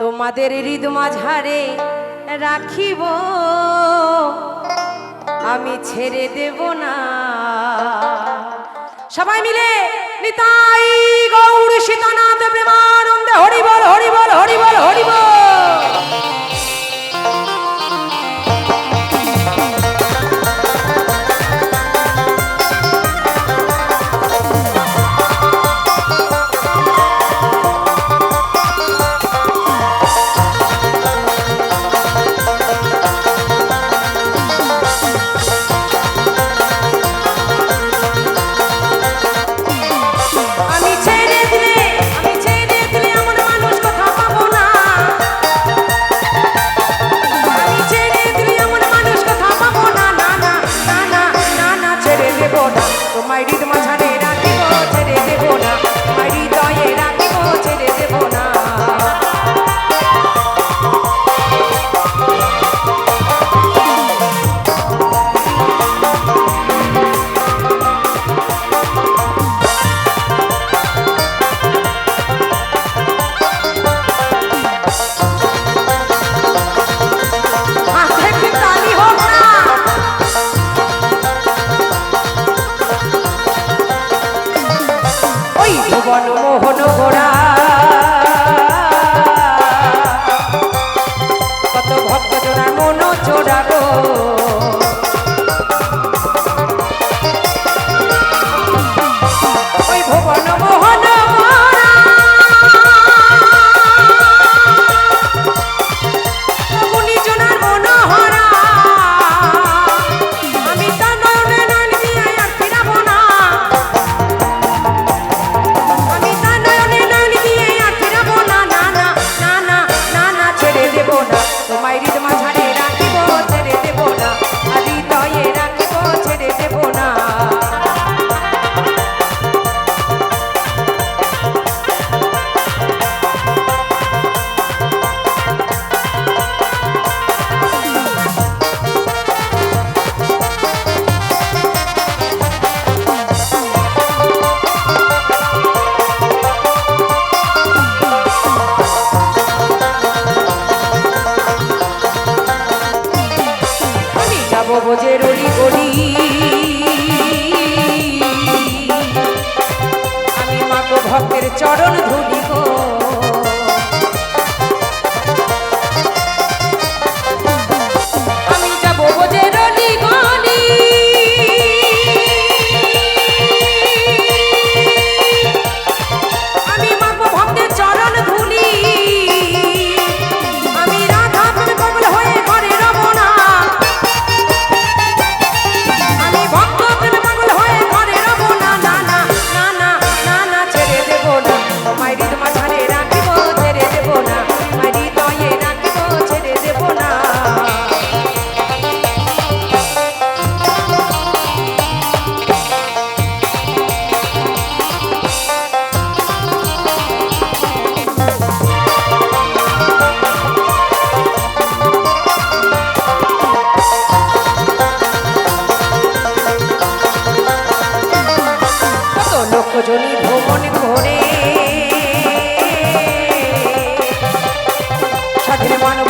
তোমাদের হৃদ মাঝারে রাখিব। আমি ছেড়ে দেব না। সবাই মিলে নিতাই গৌর সীতানাথ প্রেমানন্দে হরিবল হরিবল হরিবল হরিবল। মাইরির মাঝারে। মোহন গোড়া মন ভরে। সাথে মানব